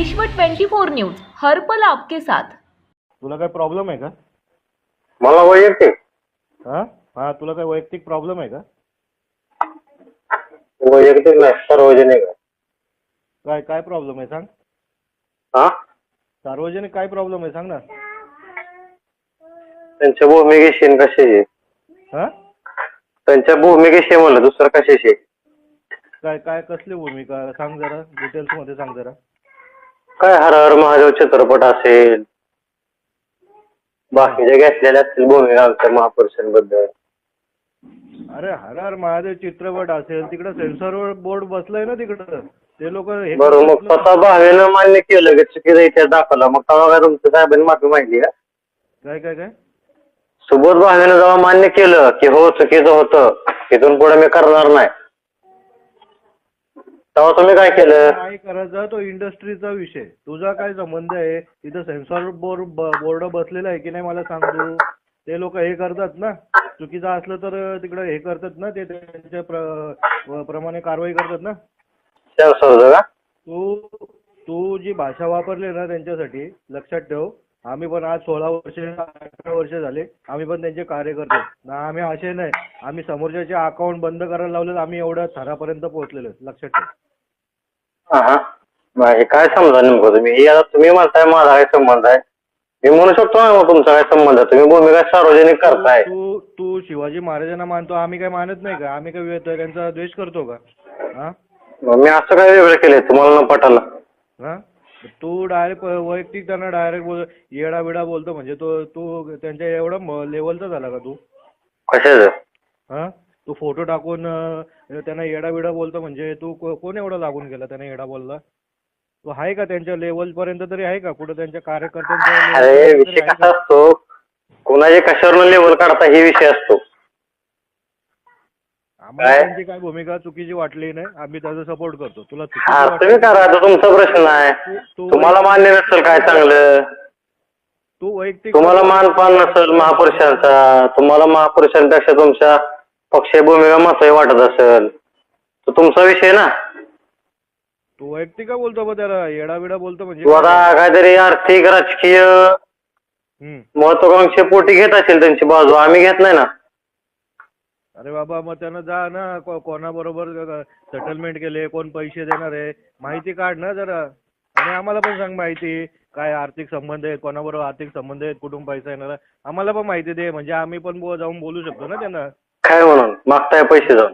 विश्व 24 न्यूज हर्पल आपके साथ. तुला काय प्रॉब्लेम आहे का? मला वैयक्तिक. हा? हा तुला काय वैयक्तिक प्रॉब्लेम आहे का? वैयक्तिक नाही सार्वजनिक. आहे. काय काय प्रॉब्लेम आहे सांग. हा? सार्वजनिक काय प्रॉब्लेम आहे सांग ना. त्यांच्या भूमिकेशी आणि कशाशी हा? त्यांच्या भूमिकेशी म्हणलं दुसरं कशाशी काय काय कसली भूमिका? सांग जरा डिटेल्समध्ये सांग जरा. काय हर हर महादेव चित्रपट असेल? बाकीच्या घेतलेल्या असतील भूमिका आमच्या महापुरुषांबद्दल. अरे हर हर महादेव चित्रपट असेल तिकडं सेन्सर बोर्ड बसलाय ना तिकडं. ते लोक बरोबर मग स्वतः भावेनं मान्य केलं की चुकीचा इतिहास दाखवला. मग तेव्हा काय तुमच्या साहेबांनी माफी मागितली का? काय काय काय? सुबोध भावेनं जेव्हा मान्य केलं की हो चुकीचं होतं इथून पुढे मी करणार नाही. तेव्हा तुम्ही काय केलं? काय करायचा तो इंडस्ट्रीचा विषय. तुझा काय संबंध आहे? तिथं सेन्सॉर बोर्ड बोर्ड बसलेला आहे की नाही मला सांग तू? ते लोक हे करतात ना. चुकीचं असलं तर तिकडं हे करतात ना ते त्यांच्या प्र- प्रमाणे कारवाई करतात ना. सेन्सॉरचं का? तू तू जी भाषा वापरली ना त्यांच्यासाठी लक्षात ठेव. आम्ही पण आज सोळा वर्ष अठरा वर्ष झाले. आम्ही पण त्यांचे कार्यकर्ते ना आम्ही असे नाही. आम्ही समोरच्याचे अकाउंट बंद करायला लावले आम्ही एवढ्या थरापर्यंत पोहोचलेलो आहे. लक्षात ठेव. हा मग काय समजा नेमकं तुम्ही? हे आता तुम्ही म्हणताय माझा काय संबंध आहे? मी म्हणू शकतो ना मग तुमचा काय संबंध आहे? तुम्ही भूमिका सार्वजनिक करताय. तू तू शिवाजी महाराजांना मानतो आम्ही काय मानत नाही का? आम्ही काय वे- त्यांचा द्वेष करतो का? हा? मग मी असं काय वेगळं केलंय? तुम्हाला न पटाला. हा? तू डायरेक्ट वैयक्तिक त्यांना डायरेक्ट बोल येडा बिडा बोलतो म्हणजे तो तू त्यांच्या एवढा लेवलचा झाला का तू? कशाचं? हा? तू फोटो टाकून त्यांना येडा बिडा बोलतो म्हणजे तू कोण एवढा लागून गेला त्यांना येडा बोलला? तू आहे का त्यांच्या लेवल पर्यंत तरी आहे का? कुठं त्यांच्या कार्यकर्त्यांच्या level अरे विषय आहे कसा का? असतो कोणाचे कशावरनं लेवल काढता हे विषय असतो. आम्हाला काय? त्यांची काय भूमिका चुकीची वाटली नाही आम्ही त्याचा सपोर्ट करतो. तुला हा तुम्ही वाटली करा तुमचा प्रश्न आहे. तू- तू तुम्हाला मान्य नसेल काय चांगलं. तू वैयक्तिक तुम्हाला मानपान नसेल महापुरुषांचा तुम्हाला महापुरुषांपेक्षा तुमच्या पक्षीय भूमिका महत्वाची वाटत असेल. तर तुमचा विषय ना. तू वैयक्तिक का बोलतो बा त्याला येडा बिडा बोलतो म्हणजे तू आता काहीतरी आर्थिक राजकीय हम्म. महत्वाकांक्षी पोटी घेत असेल त्यांची बाजू आम्ही घेत नाही ना. अरे बाबा मग त्यानं जा ना को- कोणाबरोबर सेटलमेंट केले कोण पैसे देणार आहे माहिती काढ ना जरा. आणि आम्हाला पण सांग माहिती काय आर्थिक संबंध आहेत कोणाबरोबर आर्थिक संबंध आहेत कुठून पैसा येणार आहे. आम्हाला पण माहिती दे म्हणजे आम्ही पण बो- जाऊन बोलू शकतो ना त्यांना. काय म्हणून? मागताय पैसे जाऊन?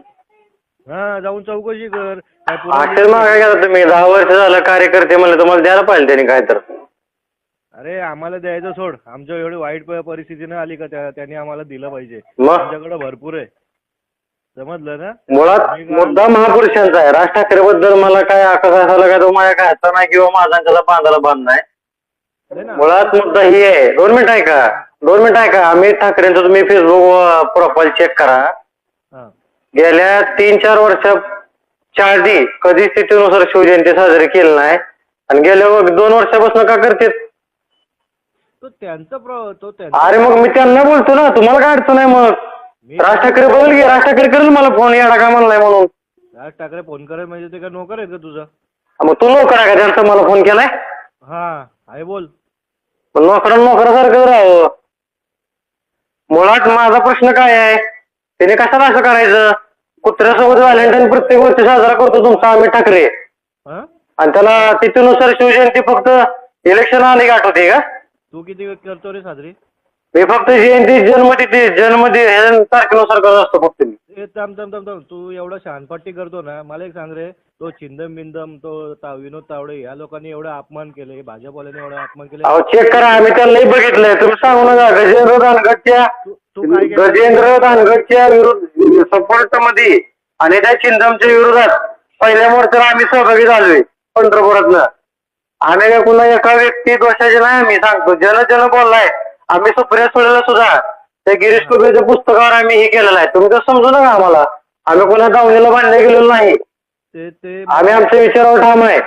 हा जाऊन चौकशी कर. काय असेल पुरावे- मग काय केलं तुम्ही? दहा वर्ष झालं कार्यकर्ते म्हणले तुम्हाला द्यायला पाहिजे त्यांनी काय तर अरे आम्हाला द्यायचं सोड. आमच्या एवढी वाईट प- परिस्थिती नाही आली का त्या- त्यांनी आम्हाला दिलं पाहिजे. मग? आमच्याकडे भरपूर आहे. समजलं ना? मुळात मुद्दा महापुरुषांचा आहे. राज ठाकरे बद्दल मला काय आकाशाला काय तो माझ्या काय हातचा नाही किंवा माझा त्याला बांधायला बांध नाही. ना. मुळात मुद्दा ही आहे. दोन मिनिट आहे का दोन मिनिट आहे का अमित ठाकरेंचं तुम्ही फेसबुक प्रोफाईल चेक करा. हा. गेल्या तीन चार वर्षाच्या आधी कधीच तिथीनुसार शिवजयंती साजरी केली नाही आणि गेल्या व- दोन वर्षापासून का करते तो त्यांचा प्र- तो त्यांचा अरे मग मी त्यांना बोलतो ना. तुम्हाला काय अडचण आहे मग? राज ठाकरे बोल की राज ठाकरे करेल मला फोन येडा का म्हणलाय म्हणून. राज ठाकरे फोन करेल म्हणजे ते काय नोकर आहेत का तुझा? मग तू नोकर आहे का? त्यांचा मला फोन केलाय. हा आहे बोल. पण नोकरा नोकरासारखं राहावं. मुळात माझा प्रश्न काय आहे? त्याने कशाला असं करायचं? कुत्र्यासोबत व्हॅलेंटाईन प्रत्येक वर्षी साजरा करतो तुमचा अमित ठाकरे. हा? आणि त्याला तिथूनुसार शिवजयंती फक्त इलेक्शन आले की आठवते का? तू किती करतो रे साजरी? मी फक्त जयंती जन्मतिथी जन्म तारखेनुसार करत असतो फक्त मी. ए थांब थांब थांब थांब. तू एवढा शानपट्टी करतो ना मला एक सांग रे. तो चिंदम बिंदम तो ता- विनोद तावडे या लोकांनी एवढा अपमान केले भाजपवाल्यांनी एवढा अपमान केले. अहो चेक करा आम्ही त्यांनाही बघितलंय. तुम्ही सांगू नका गजेंद्र तू तू काय केलं? गजेंद्र दानगडच्या विरुद्ध सपोर्टमध्ये आणि त्या चिंदमच्या विरोधात पहिल्या मोर्चाला आम्ही सहभागी झालोय पंढरपुरातनं. आम्ही काय कुणा एका व्यक्ती दोषाचे नाही आम्ही सांगतो. जन जन बोललाय. आम्ही सुप्रिया सुळेला सुद्धा त्या गिरीश कुबेच्या पुस्तकावर आम्ही हे केलेलं आहे. तुम्ही कसं समजू नका आम्हाला. आम्ही कोणा दावणीला बांधले गेलेलो नाही. ते ते आम्ही आमच्या विचारावर ठाम आहे.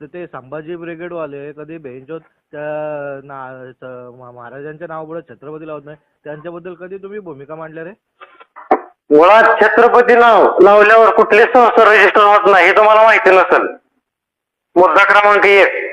तर ते संभाजी ब्रिगेडवाले कधी बेंचोत त्या ना स- मा- महाराजांच्या नावापुढे छत्रपती लावत नाही. त्यांच्याबद्दल कधी तुम्ही भूमिका मांडल्या रे? मुळात छत्रपती नाव लावल्यावर कुठले संस्था रजिस्टर होत नाही हे तुम्हाला माहिती नसेल. मुद्दा क्रमांक एक.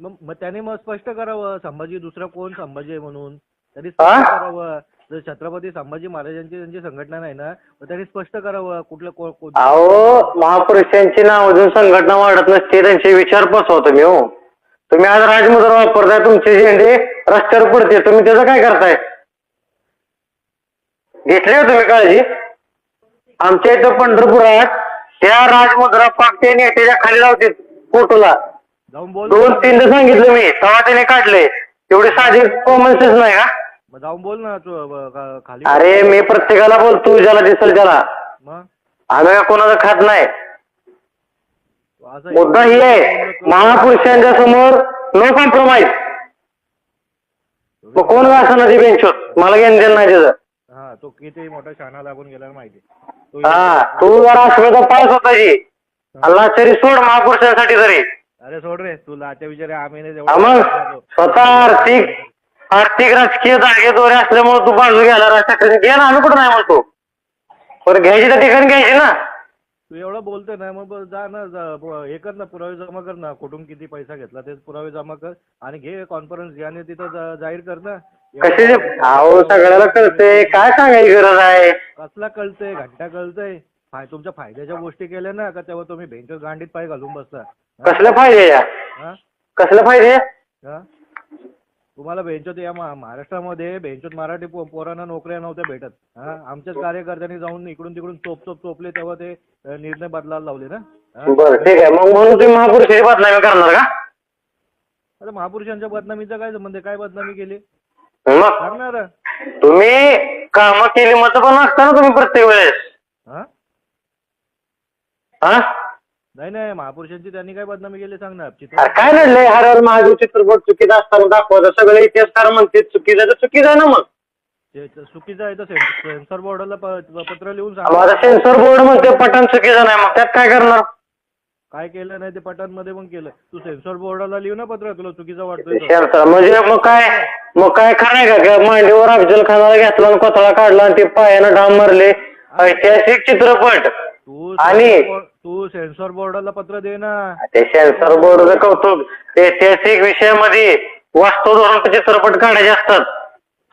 मग मग त्याने मग स्पष्ट करावं संभाजी दुसरा कोण? संभाजी आहे म्हणून. त्यांनी हा? स्पष्ट करावं. जर छत्रपती संभाजी महाराजांची त्यांची संघटना नाही ना मग त्यांनी स्पष्ट करावं. कुठलं को- को- अहो महापुरुषांची नाव अजून संघटना वाढत नसते त्यांचे विचार पसवतो मी हो. तुम्ही आज राजमुद्रा वापरताय तुमचे झेंडे रस्त्यावर पडते तुम्ही त्याचं काय करताय? घेतली हो तुम्ही काळजी? आमच्या इथं पंढरपुरात त्या राजमुद्रा पाक ते नेत्याच्या खाली लावते फोटोला. जाऊन बोल. दोन तीनदा सांगितलं मी. तेव्हा त्याने काढले. तेवढे साधी कॉमन सेन्स नाही का? मग जाऊन बोल ना तू खाली. अरे मी प्रत्येकाला बोलतो ज्याला दिसेल त्याला. मग? आम्ही कोणाचं खात नाही. असं मुद्दा ही आहे. महापुरुषांच्या समोर नो कॉम्प्रोमाइज मग कोण वासना ती बेंचवर मला घेणं देणं नाही त्याचं हा तो किती मोठा शाणा लागून गेला माहिती तो हा तू जरा अस्मिता पास स्वतःची. अल्ला तरी सोड महापुरुषांसाठी तरी. अरे सोड रे तू लाच्या विचारे आम्ही नाही हा मग स्वतः आर्थिक आर्थिक राजकीय धागे दोरे असल्यामुळे तू बाजू घ्यायला राजकारणी घे ना आम्ही कुठं नाही म्हणतो? पण घ्यायची तर ठिकाणी घ्यायची ना. तू एवढं बोलतोय ना मग जा ना जा- हे कर ना पुरावे जमा कर ना कुठून किती पैसा घेतला ते पुरावे जमा कर आणि घे कॉन्फरन्स घे आणि तिथं जा- जाहीर कर ना. कसे अहो सगळ्याला कळतंय काय सांगायची गरज आहे? कसला कळतंय? घंटा कळतंय. फाय तुमच्या फायद्याच्या गोष्टी केल्या ना का तेव्हा तुम्ही भेंचर गांडीत पाय घालून बसता कसले फायदे या? हा? कसले फायदे हा? तुम्हाला बेंचोत या महाराष्ट्रामध्ये बेंचोत मराठी पो- पोरांना नोकऱ्या नव्हत्या भेटत. हा? आमच्याच कार्यकर्त्यांनी जाऊन इकडून तिकडून चोप चोप चोपले तेव्हा ते अ, निर्णय बदलायला लावले ना. हा? बरं ठीक आहे. मग म्हणून तुम्ही महापुरुषाची बदनामी करणार का? अरे महापुरुषांच्या बदनामीचा काय संबंध आहे? काय बदनामी केली? मग करणार. तुम्ही कामं केली मत पण असता ना तुम्ही प्रत्येक वेळेस. हा? नाही नाही महापुरुषांची त्यांनी काय बदनामी केली सांग ना अरे चित्र काय लढलंय हर महादेव चित्रपट चुकीचा असताना दाखवायचं सगळे इतिहासकार म्हणते चुकीचं आहे तर चुकीचं आहे ना मग. ते- चुकीचं आहे तर सेन- सेन्सर बोर्डाला प- पत्र लिहून सांग. सेन्सर बोर्ड म्हणते पठाण चुकीचं नाही मग त्यात काय करणार? काय केलं नाही ते पटांमध्ये पण केलं. तू सेन्सर बोर्डाला लिहू ना पत्र तुला चुकीचं वाटतंय तर. सेन्सर म्हणजे मग काय? मग काय खरं आहे का? की मांडीवर अफजल खानाला घेतला आणि कोथळा काढला आणि ते पायानं डाम मारले? ऐतिहासिक चित्रपट. तू आणि- बोर्ड- तू सेन्सर बोर्डाला पत्र दे ना. ते सेन्सर बोर्डचं कौतुक. ते ऐतिहासिक विषयामध्ये वास्तव धोरण चित्रपट काढायचे असतात.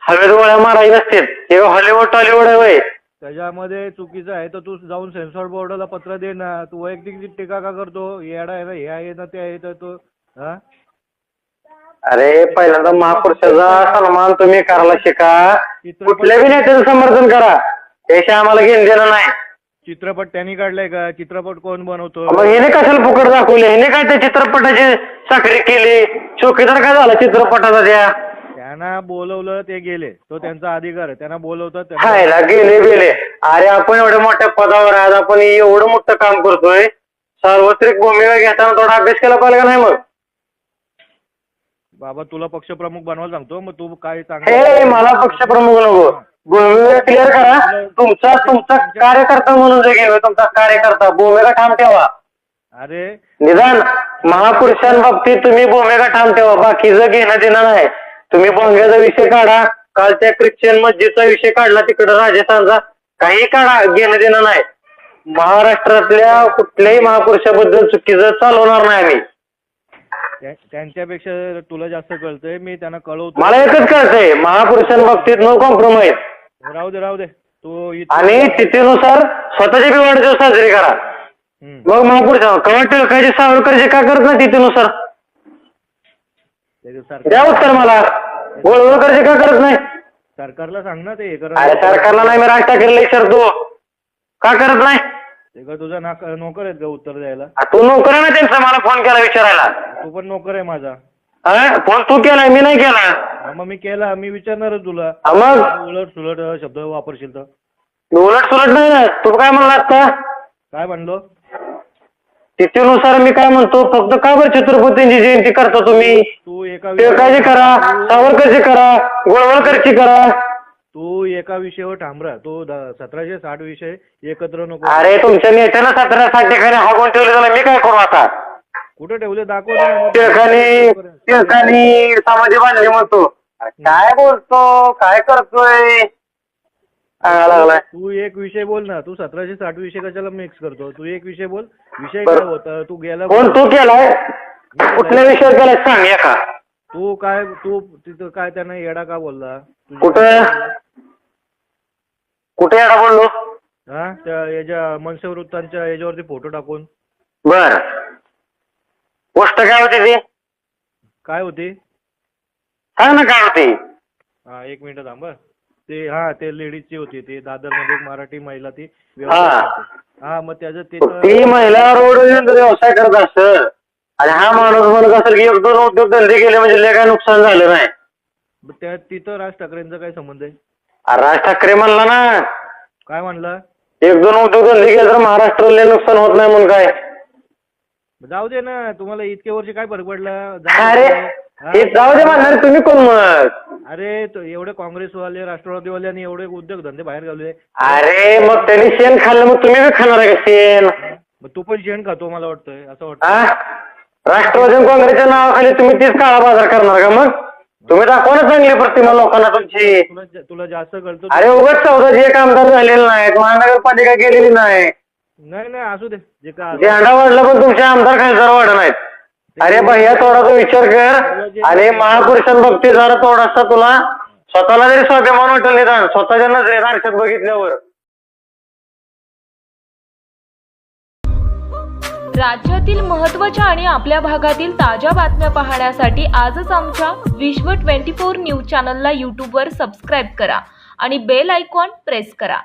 हवेत गोळ्या मारायच्या नसतात हे हॉलिवूड टॉलिवूड आहे त्याच्यामध्ये चुकीचं आहे तर तू जाऊन सेन्सर बोर्डाला पत्र दे ना. तू वैयक्तिक टीका का करतो? येडा आहे ना हे आहे ना ते आहे तर तो हा? अरे पहिल्यांदा महापुरुषाचा सन्मान तुम्ही करायला शिका. कुठल्या बी नेत्याचं समर्थन करा? त्याशिवाय आम्हाला घेणं देणं नाही. चित्रपट त्यांनी काढलाय का? चित्रपट कोण बनवतो मग हिने कशाला फुकट दाखवले? हिने काय त्या चित्रपटाची साखरी केली? चौकीदार काय झाला चित्रपटाचा त्या? त्यांना बोलवलं ते गेले. तो त्यांचा अधिकार आहे. त्यांना बोलवतात त्यांना- खायला गेले गेले. अरे आपण एवढ्या मोठ्या पदावर आहात. आपण एवढं मोठं काम करतोय. सार्वत्रिक भूमिका घेताना थोडा अभ्यास केला पाहिजे का नाही मग? बाबा तुला पक्षप्रमुख बनवायला सांगतो. मग तू काय हे चांगलं मला पक्षप्रमुख नको. भूमिका क्लिअर करा. तुमचा तुमचा कार्यकर्ता म्हणून जे घेऊ तुमचा कार्यकर्ता भूमिका ठाम ठेवा. अरे. निदान महापुरुषांबाबतीत तुम्ही भूमिका ठाम ठेवा. बाकीचं घेणं देणं नाही. तुम्ही भोंग्याचा विषय काढा. काल त्या ख्रिश्चन मस्जिदचा विषय काढला तिकडं राजस्थानचा. काही काढा घेणं देणं नाही. महाराष्ट्रातल्या कुठल्याही महापुरुषाबद्दल चुकीचं चालवणार नाही आम्ही. त्या- त्यांच्यापेक्षा तुला जास्त कळतंय मी त्यांना कळवतो मला एकच कळतंय महापुरुषांबाबतीत नो कॉम्प्रोमाइज राहू दे राहू दे. तू इथं- आणि तिथीनुसार स्वतःचे बी वाढदिवस साजरे करा. हम्म. मग महापुरुष कवा टिळकाचे सावरकरचे का करत नाही तिथीनुसार? ते सरकार द्या उत्तर मला. गोळवळकरचे का करत नाही? सरकारला सांग ना ते हे कर अरे सरकारला नाही मी राज ठाकरेला विचारतो. का करत नाही? ते का तुझा नाक नोकर आहेत का उत्तर द्यायला. आ, तू नोकर आहे ना त्यांचा? मला फोन केला विचारायला. तू पण नोकर आहे माझा. हा? फोन तू केलाय मी नाही केला. हा, मग मी केला मी विचारणारच तुला. हा, मग? उलट सुलट शब्द वापरशील तर. मी उलट सुलट नाही ना तू काय म्हणला आता? काय म्हणलो? तिथीनुसार मी काय म्हणतो फक्त का बरं छत्रपतींची जयंती करता तुम्ही? तू एका टिळकाची करा सावरकरची करा गोळवळकरची करा. तू एका विषयावर राहा तो द- सतराशे साठ विषय एकत्र नको. अरे तुमच्या नेत्यानं सतरा साठ ठिकाणी हागून ठेवले त्याला मी काय करू आता? कुठे ठेवले? दाखव ना. टिळकानी टिळकानी समाधी बांधली म्हणतो अरे काय बोलतो? काय करतोय? तू एक विषय बोल ना. तू सतराशे साठ विषय कशाला मिक्स करतो? तू एक विषय बोल. विषय. काय होता? तू गेला कोण तू केलाय? कुठल्या विषयात केलाय सांग एका. तू काय तू तिथं काय त्यांना येडा का बोलला? कुठं? कुठे येडा बोललो? हा? त्या याच्या मनसवृत्तांच्या याच्यावरती फोटो टाकून. बर. गोष्ट काय होती ती? काय होती? सांग ना काय होती? हा एक मिनिट थांब हं. ते हा ते लेडीजची होती ती. दादरमध्ये एक मराठी महिला ती व्यवसाय हा. करते. हा मग त्याचं ते ती महिला रोड व्यवसाय करत असेल आणि हा माणूस म्हणत असेल की एक दोन उद्योग धंदे केले म्हणजे लय काय नुकसान झालं नाही. त्या तिथं राज ठाकरेंचा काय संबंध आहे? अरे राज ठाकरे म्हणला ना. काय म्हणला? एक दोन उद्योग धंदे केले तर महाराष्ट्राला लय नुकसान होत नाही म्हणून काय? जाऊ दे ना तुम्हाला इतक्या वर्षी काय फरक पडला? जाऊ अरे दे. हा? हे जाऊ दे म्हणणार तुम्ही कोण मग? अरे तो एवढे काँग्रेसवाले राष्ट्रवादीवाले एवढे उद्योगधंदे बाहेर घालले अरे मग त्यांनी शेण खाल्लं मग तुम्ही बी खाणार आहे का शेण? मग तू पण शेण खातो मला वाटतंय असं वाटतं हा राष्ट्रवादी आणि काँग्रेसच्या नावाखाली तुम्ही तीच काळा बाजार करणार का मग? तुम्ही दाखवा ना चांगली प्रतिमा लोकांना तुमची? तुला जा- तुला जास्त कळतो अरे उगाच चौदाचे एक आमदार झालेले नाहीत महानगरपालिका गेलेली नाही. नाही नाही असू दे. जे काय झेंडा वाढला पण तुमचे आमदार खासदार वाढ नाहीत. अरे भैया थोडासा विचार कर. आणि महापुरुषांबाबतीत जरा थोडासा तुला. स्वतःला जरी स्वाभिमान वाटेल निदान स्वतःच्या नजरेत आरशात बघितल्यावर. राज्यातील महत्त्वाच्या आणि आपल्या भागातील ताज्या बातम्या पाहण्यासाठी आजच आमच्या विश्व 24 न्यूज चॅनलला यूट्यूबवर सबस्क्राईब करा आणि बेल आयकॉन प्रेस करा.